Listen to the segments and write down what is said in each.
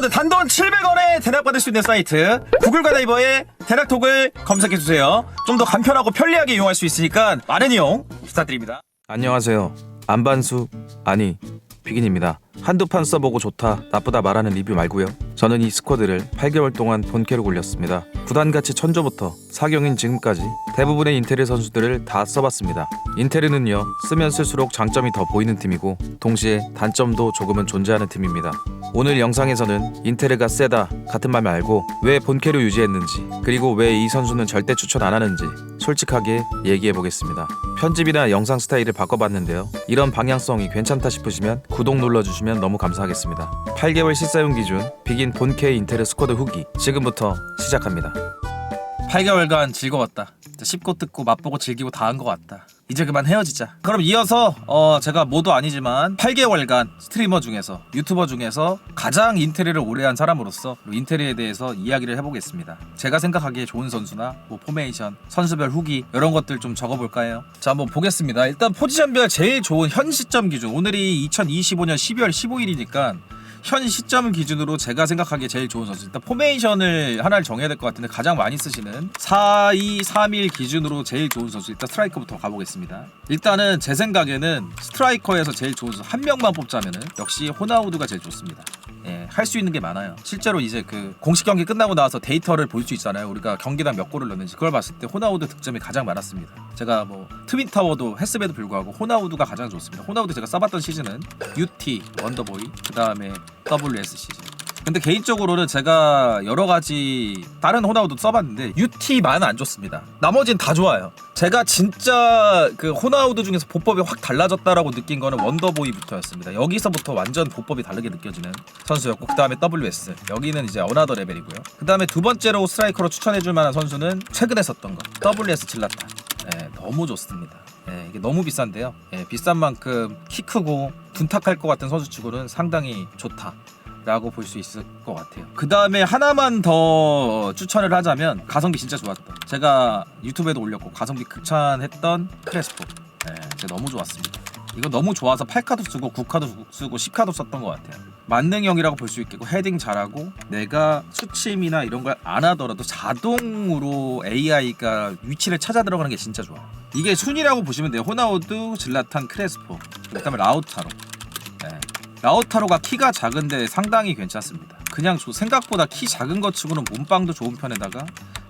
여러분들 단돈 700원에 대낙 받을 수 있는 사이트 구글과 네이버에 대낙톡을 검색해주세요. 좀 더 간편하고 편리하게 이용할 수 있으니까 많은 이용 부탁드립니다. 안녕하세요. 안반수 아니 비긴입니다. 한두 판 써보고 좋다 나쁘다 말하는 리뷰 말고요. 저는 이 스쿼드를 8개월 동안 본캐로 굴렸습니다. 구단가치 천조부터 사경인 지금까지 대부분의 인테리 선수들을 다 써봤습니다. 인테리는요 쓰면 쓸수록 장점이 더 보이는 팀이고 동시에 단점도 조금은 존재하는 팀입니다. 오늘 영상에서는 인테르가 세다 같은 말 말고 왜 본캐로 유지했는지 그리고 왜 이 선수는 절대 추천 안 하는지 솔직하게 얘기해 보겠습니다. 편집이나 영상 스타일을 바꿔봤는데요. 이런 방향성이 괜찮다 싶으시면 구독 눌러주시면 너무 감사하겠습니다. 8개월 실사용 기준 비긴 본캐 인테르 스쿼드 후기 지금부터 시작합니다. 8개월간 즐거웠다. 씹고 뜯고 맛보고 즐기고 다 한 것 같다. 이제 그만 헤어지자. 그럼 이어서 어 제가 모두 아니지만 8개월간 스트리머 중에서 유튜버 중에서 가장 인테리를 오래 한 사람으로서 인테리에 대해서 이야기를 해보겠습니다. 제가 생각하기에 좋은 선수나 뭐 포메이션, 선수별 후기 이런 것들 좀 적어볼까요? 자 한번 보겠습니다. 일단 포지션별 제일 좋은 현 시점 기준 오늘이 2025년 12월 15일이니까 현 시점 기준으로 제가 생각하기에 제일 좋은 선수. 일단 포메이션을 하나를 정해야 될 것 같은데 가장 많이 쓰시는 4, 2, 3, 1 기준으로 제일 좋은 선수. 일단 스트라이커부터 가보겠습니다. 일단은 제 생각에는 스트라이커에서 제일 좋은 선수 한 명만 뽑자면은 역시 호나우두가 제일 좋습니다 예, 할 수 있는 게 많아요. 실제로 이제 그 공식 경기 끝나고 나와서 데이터를 볼 수 있잖아요. 우리가 경기당 몇 골을 넣는지 그걸 봤을 때 호나우드 득점이 가장 많았습니다. 제가 뭐 트윈 타워도 했음에도 불구하고 호나우드가 가장 좋습니다. 호나우드 제가 써봤던 시즌은 UT 원더보이 그 다음에 WS 시즌. 근데 개인적으로는 제가 여러 가지 다른 호나우도 써봤는데 UT만 안 좋습니다. 나머지는 다 좋아요. 제가 진짜 그 호나우드 중에서 보법이 확 달라졌다라고 느낀 거는 원더보이부터였습니다. 여기서부터 완전 보법이 다르게 느껴지는 선수였고 그 다음에 WS 여기는 이제 어나더 레벨이고요. 그 다음에 두 번째로 스트라이커로 추천해줄 만한 선수는 최근에 썼던 거 WS 질라타. 네, 너무 좋습니다. 예, 이게 너무 비싼데요. 예, 비싼 만큼 키 크고 둔탁할 것 같은 선수치고는 상당히 좋다. 라고 볼 수 있을 것 같아요. 그 다음에 하나만 더 추천을 하자면 가성비 진짜 좋았다. 제가 유튜브에도 올렸고 가성비 극찬했던 크레스포. 네, 진짜 너무 좋았습니다. 이거 너무 좋아서 8카도 쓰고 9카도 쓰고 10카도 썼던 것 같아요. 만능형이라고 볼 수 있겠고 헤딩 잘하고 내가 수침이나 이런 걸 안 하더라도 자동으로 AI가 위치를 찾아 들어가는 게 진짜 좋아. 이게 순위라고 보시면 돼요. 호나우드, 질라탄, 크레스포, 그다음에 라우타로. 네. 라우타로가 키가 작은데 상당히 괜찮습니다. 그냥 조- 생각보다 키 작은 것 치고는 몸빵도 좋은 편에다가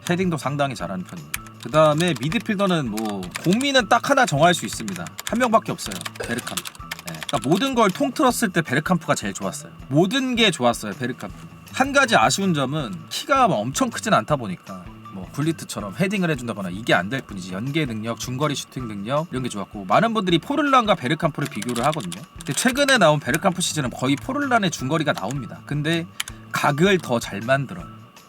헤딩도 상당히 잘하는 편입니다. 그 다음에 미드필더는 뭐 고민은 딱 하나 정할 수 있습니다. 한 명밖에 없어요. 베르캄프. 네. 그러니까 모든 걸 통틀었을 때 베르캄프가 제일 좋았어요. 모든 게 좋았어요. 베르캄프. 한 가지 아쉬운 점은 키가 막 엄청 크진 않다 보니까 뭐 굴리트처럼 헤딩을 해준다거나 이게 안 될 뿐이지 연계 능력, 중거리 슈팅 능력 이런 게 좋았고 많은 분들이 포를란과 베르캄프를 비교를 하거든요. 근데 최근에 나온 베르캄프 시즌은 거의 포를란의 중거리가 나옵니다. 근데 각을 더 잘 만들어요.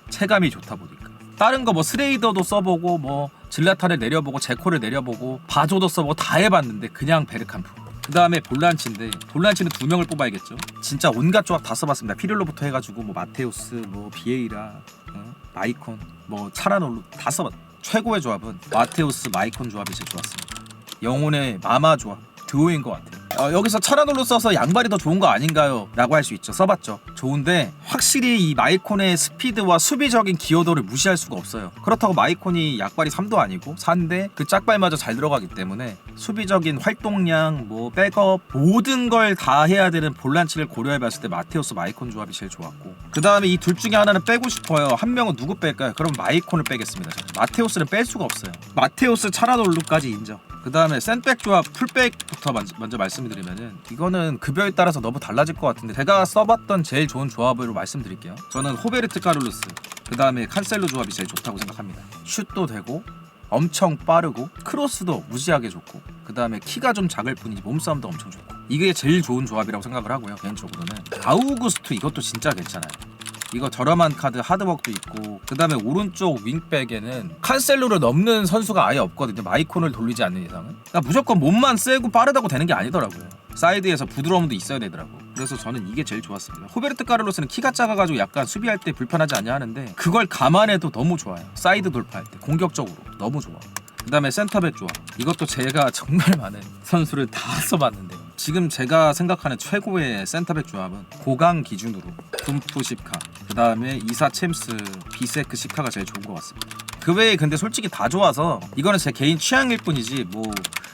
체감이 좋다 보니까. 다른 거 뭐 스레이더도 써보고 뭐 질라탄을 내려보고 제코를 내려보고 바조도 써보고 다 해봤는데 그냥 베르캄프. 그 다음에 볼란치인데 볼란치는 두 명을 뽑아야겠죠. 진짜 온갖 조합 다 써봤습니다. 피를로부터 해가지고 뭐 마테우스, 뭐 비에이라, 어? 마이콘, 뭐 차라놀루 다 써봤. 최고의 조합은 마테우스 마이콘 조합이 제일 좋았습니다. 영혼의 마마 조합 듀오인 것 같아요. 어, 여기서 차라놀로 써서 양발이 더 좋은 거 아닌가요? 라고 할 수 있죠. 써봤죠. 좋은데 확실히 이 마이콘의 스피드와 수비적인 기여도를 무시할 수가 없어요. 그렇다고 마이콘이 약발이 3도 아니고 4인데 그 짝발마저 잘 들어가기 때문에 수비적인 활동량, 뭐 백업 모든 걸 다 해야 되는 볼란치를 고려해봤을 때 마테우스 마이콘 조합이 제일 좋았고 그 다음에 이 둘 중에 하나는 빼고 싶어요. 한 명은 누구 뺄까요? 그럼 마이콘을 빼겠습니다. 저는. 마테우스는 뺄 수가 없어요. 마테우스 차라놀루까지 인정. 그 다음에 센백 조합 풀백부터 먼저, 먼저 말씀드리면은 이거는 급여에 따라서 너무 달라질 것 같은데 제가 써봤던 제일 좋은 조합으로 말씀드릴게요. 저는 호베르트 카를로스 그 다음에 칸셀로 조합이 제일 좋다고 생각합니다. 슛도 되고 엄청 빠르고 크로스도 무지하게 좋고 그 다음에 키가 좀 작을 뿐이지 몸싸움도 엄청 좋고 이게 제일 좋은 조합이라고 생각을 하고요 개인적으로는 아우구스트 이것도 진짜 괜찮아요 이거 저렴한 카드 하드웍도 있고 그 다음에 오른쪽 윙백에는 칸셀로를 넘는 선수가 아예 없거든요. 마이콘을 돌리지 않는 이상은. 그러니까 무조건 몸만 세고 빠르다고 되는 게 아니더라고요. 사이드에서 부드러움도 있어야 되더라고. 그래서 저는 이게 제일 좋았습니다. 호베르트 카를로스는 키가 작아가지고 약간 수비할 때 불편하지 않냐 하는데 그걸 감안해도 너무 좋아요. 사이드 돌파할 때 공격적으로 너무 좋아 그 다음에 센터백 조합. 이것도 제가 정말 많은 선수를 다 써봤는데 지금 제가 생각하는 최고의 센터백 조합은 고강 기준으로 둠프 시카 그 다음에 이사 챔스 비세크 시카가 제일 좋은 것 같습니다. 그 외에 근데 솔직히 다 좋아서 이거는 제 개인 취향일 뿐이지 뭐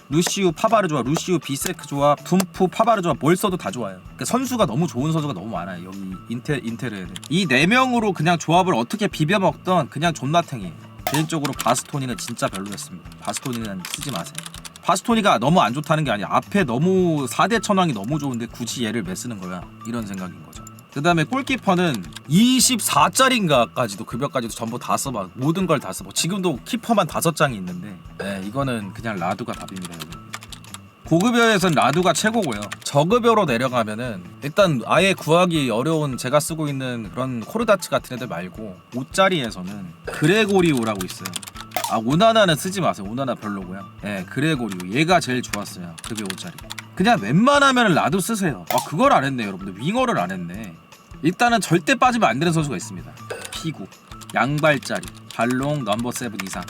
루시우 파바르 조합, 루시우 비세크 조합, 둠프 파바르 조합 뭘 써도 다 좋아요. 그러니까 선수가 너무 좋은 선수가 너무 많아요. 여기 인텔 인텔에는 이 네 명으로 그냥 조합을 어떻게 비벼 먹던 그냥 존나탱이에요. 개인적으로 바스토니는 진짜 별로였습니다. 바스토니는 쓰지 마세요. 바스토니가 너무 안 좋다는 게 아니야. 앞에 너무 4대 천왕이 너무 좋은데 굳이 얘를 왜 쓰는 거야? 이런 생각인 거죠. 그 다음에 골키퍼는 24짜리인가까지도 급여까지도 전부 다 써봐. 모든 걸 다 써봐. 지금도 키퍼만 다섯 장이 있는데, 네, 이거는 그냥 라두가 답입니다. 고급여에선 라두가 최고고요. 저급여로 내려가면은 일단 아예 구하기 어려운 제가 쓰고 있는 그런 코르다츠 같은 애들 말고 5짜리에서는 그레고리오라고 있어요. 아 오나나는 쓰지 마세요. 오나나 별로고요. 예, 그레고리오 얘가 제일 좋았어요. 급여 5짜리. 그냥 웬만하면 라두 쓰세요. 아 그걸 안 했네 여러분들. 윙어를 안 했네. 일단은 절대 빠지면 안 되는 선수가 있습니다. 피구, 양발짜리, 발롱 넘버 세븐 이상.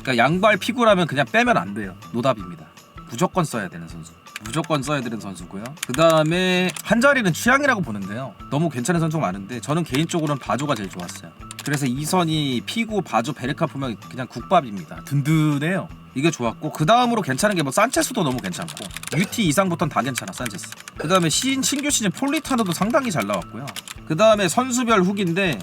그러니까 양발 피구라면 그냥 빼면 안 돼요. 노답입니다. 무조건 써야 되는 선수. 무조건 써야 되는 선수고요. 그 다음에 한 자리는 취향이라고 보는데요. 너무 괜찮은 선수가 많은데 저는 개인적으로는 바조가 제일 좋았어요. 그래서 이선이 피구, 바조, 베르카 보면 그냥 국밥입니다. 든든해요. 이게 좋았고 그 다음으로 괜찮은 게 뭐 산체스도 너무 괜찮고 UT 이상부터는 다 괜찮아 산체스. 그 다음에 신 신규 시즌 폴리타노도 상당히 잘 나왔고요. 그 다음에 선수별 후기인데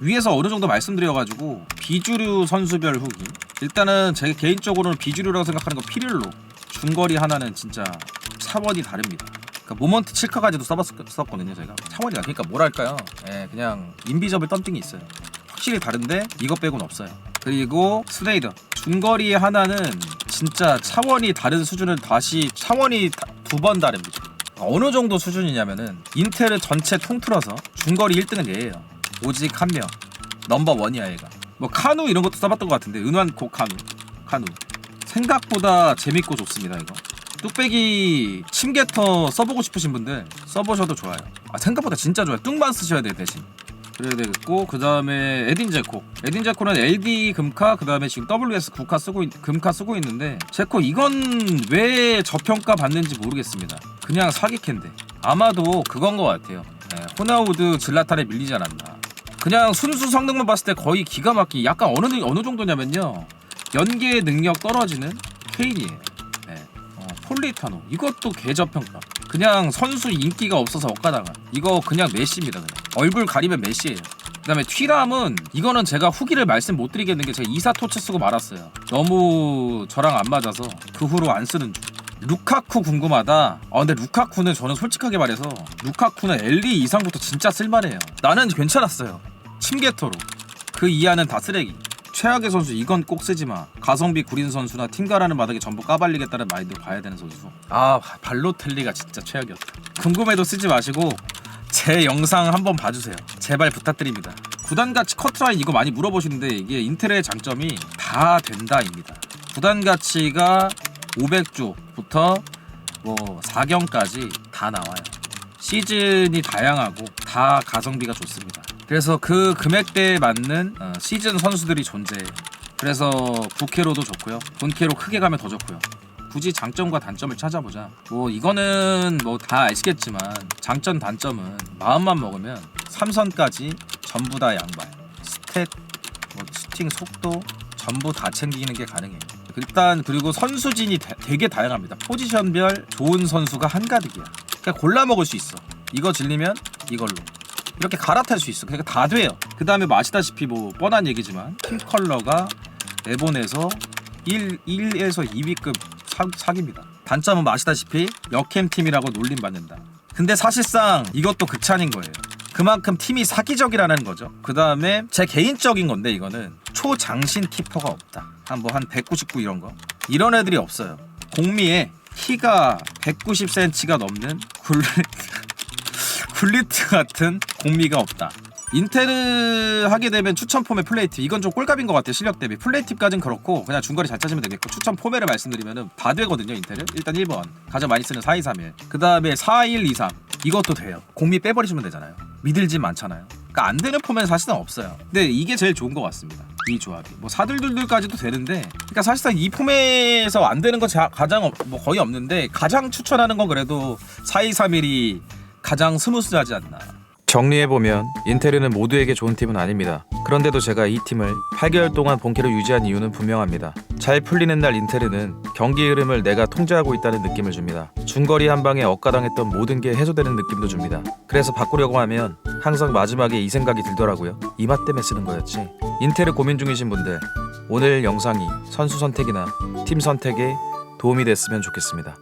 위에서 어느 정도 말씀드려가지고 비주류 선수별 후기 일단은 제 개인적으로는 비주류라고 생각하는 건 피릴로 중거리 하나는 진짜 차원이 다릅니다. 그러니까 모먼트 7카까지도 써봤었거든요 제가 차원이 다 그러니까 뭐랄까요 예 그냥 인비저블 덤띵이 있어요 확실히 다른데 이것 빼고는 없어요. 그리고 스네이더. 중거리 하나는 진짜 차원이 다른 수준은 다시 차원이 두 번 다릅니다 어느 정도 수준이냐면은 인텔을 전체 통틀어서 중거리 1등은 얘예요. 오직 한 명. 넘버 원이야 얘가. 뭐 카누 이런 것도 써봤던 것 같은데 은환코 카누. 카누. 생각보다 재밌고 좋습니다 이거. 뚝배기 침게터 써보고 싶으신 분들 써보셔도 좋아요. 아 생각보다 진짜 좋아요. 뚱만 쓰셔야 돼요 대신 그래야 되겠고 그 다음에 에딘 제코. 에딘 제코는 LD 금카 그 다음에 지금 WS 9카 쓰고 있, 금카 쓰고 있는데 제코 이건 왜 저평가 받는지 모르겠습니다. 그냥 사기캔데. 아마도 그건 것 같아요. 네, 호나우드 질라탄에 밀리지 않았나. 그냥 순수 성능만 봤을 때 거의 기가 막히게 약간 어느 어느 정도냐면요. 연계 능력 떨어지는 케인이에요. 네. 어, 폴리타노. 이것도 개저평가. 그냥 선수 인기가 없어서 엇가다가. 이거 그냥 메시입니다 그냥 얼굴 가리면 메시예요. 그 다음에 튀람은 이거는 제가 후기를 말씀 못 드리겠는 게 제가 이사 토치 쓰고 말았어요. 너무 저랑 안 맞아서 그 후로 안 쓰는 중. 루카쿠 궁금하다. 아 근데 루카쿠는 저는 솔직하게 말해서 루카쿠는 엘리 이상부터 진짜 쓸만해요. 나는 괜찮았어요. 침개터로. 그 이하는 다 쓰레기. 최악의 선수 이건 꼭 쓰지 마. 가성비 구린 선수나 팀가라는 바닥에 전부 까발리겠다는 마인드로 가야 되는 선수. 아 발로텔리가 진짜 최악이었다. 궁금해도 쓰지 마시고 제 영상 한번 봐주세요. 제발 부탁드립니다. 구단 가치 커트라인 이거 많이 물어보시는데 이게 인텔의 장점이 다 된다입니다. 구단 가치가 500조부터 뭐 4경까지 다 나와요. 시즌이 다양하고 다 가성비가 좋습니다. 그래서 그 금액대에 맞는 어, 시즌 선수들이 존재해요. 그래서 부캐로도 좋고요. 본캐로 크게 가면 더 좋고요. 굳이 장점과 단점을 찾아보자. 뭐 이거는 뭐 다 아시겠지만 장점 단점은 마음만 먹으면 삼선까지 전부 다 양발, 스탯, 뭐 슈팅 속도 전부 다 챙기는 게 가능해요. 일단 그리고 선수진이 대- 되게 다양합니다. 포지션별 좋은 선수가 한가득이야. 그냥 골라 먹을 수 있어. 이거 질리면 이걸로. 이렇게 갈아탈 수 있어. 그러니까 다 돼요. 그 다음에 뭐 아시다시피 뭐 뻔한 얘기지만 팀 컬러가 내보내서 1, 1에서 2위급 사, 사기입니다. 단점은 뭐 아시다시피 역캠 팀이라고 놀림 받는다. 근데 사실상 이것도 극찬인 거예요. 그만큼 팀이 사기적이라는 거죠. 그 다음에 제 개인적인 건데 이거는 초장신 키퍼가 없다. 한 뭐 한 199 이런 거. 이런 애들이 없어요. 공미에 키가 190cm가 넘는 굴 굴리트 같은 공미가 없다. 인테르 하게 되면 추천 폼의 플레이트 이건 좀 꼴값인 것 같아요 실력 대비. 플레이팁까진 그렇고 그냥 중거리 잘 찾으면 되겠고 추천 폼에를 말씀드리면은 다 되거든요 인테르 일단 1번. 가장 많이 쓰는 4231. 그 다음에 4123 이것도 돼요. 공미 빼버리시면 되잖아요. 미들진 많잖아요. 그러니까 안 되는 폼은 사실은 없어요. 근데 이게 제일 좋은 것 같습니다 이 조합이. 뭐 사들들들까지도 되는데 그러니까 사실상 이 폼에서 안 되는 거 자- 가장 없- 뭐 거의 없는데 가장 추천하는 건 그래도 4231이 가장 스무스하지 않나 정리해보면 인테르는 모두에게 좋은 팀은 아닙니다. 그런데도 제가 이 팀을 8개월 동안 본캐로 유지한 이유는 분명합니다. 잘 풀리는 날 인테르는 경기 흐름을 내가 통제하고 있다는 느낌을 줍니다. 중거리 한 방에 억가당했던 모든 게 해소되는 느낌도 줍니다. 그래서 바꾸려고 하면 항상 마지막에 이 생각이 들더라고요. 이 맛 때문에 쓰는 거였지. 인테르 고민 중이신 분들 오늘 영상이 선수 선택이나 팀 선택에 도움이 됐으면 좋겠습니다.